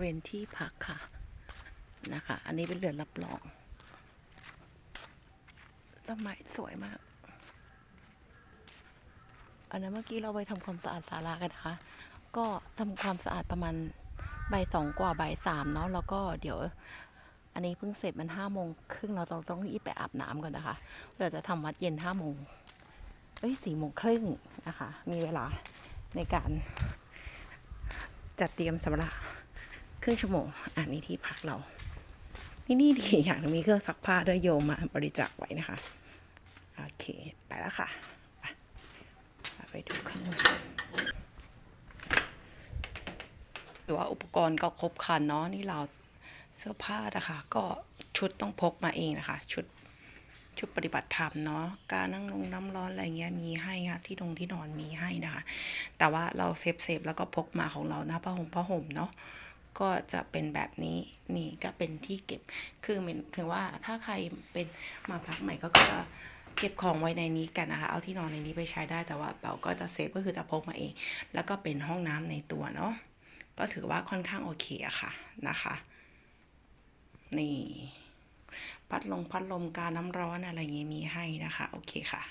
ริเวณที่พักค่ะนะคะ อันนี้เป็นเรือนรับรองต้นไม้สวยมาก อันนั้นเมื่อกี้เราไปทำความสะอาดศาลากันนะคะ ก็ทำความสะอาดประมาณบ่ายสองกว่าบ่ายสามเนาะแล้วก็เดี๋ยว อันนี้เพิ่งเสร็จมันห้าโมงครึ่งเราต้องต้องรีบไปอาบน้ำก่อนนะคะ เราจะทำวัดเย็นห้าโมงเอ้ยสี่โมงครึ่งนะคะ มีเวลาในการจัดเตรียมสำหรับ ครึ่งชั่วโมงอันนี้ที่พักเรา ที่นี่ดีอย่างมีเครื่องซักผ้าด้วยโยมมาบริจาคไว้นะคะ โอเค ไปแล้วค่ะ ไปไปดูข้างในหรือว่าอุปกรณ์ก็ครบครันเนาะนี่เราเสื้อผ้านะคะ ก็ชุดต้องพกมาเองนะคะ ชุดชุดปฏิบัติธรรมเนาะการนั่งลงน้ำร้อนอะไรเงี้ยมีให้ค่ะที่ตรงที่นอนมีให้นะคะ แต่ว่าเราเซฟเซฟแล้วก็พกมาของเรานะผ้าห่มผ้าห่มเนาะ ก็จะเป็นแบบนี้นี่ก็เป็นที่เก็บ คือหมายถึงว่าถ้าใครเป็นมาพักใหม่ก็จะเก็บของไว้ในนี้กันนะคะ เอาที่นอนในนี้ไปใช้ได้แต่ว่าเป๋าก็จะเซฟก็คือจะพกมาเอง แล้วก็เป็นห้องน้ำในตัวเนาะก็ถือว่าค่อนข้างโอเคอะค่ะนะคะ นี่ พัดลมพัดลมการน้ำร้อนอะไรอย่างงี้มีให้นะคะ โอเคค่ะ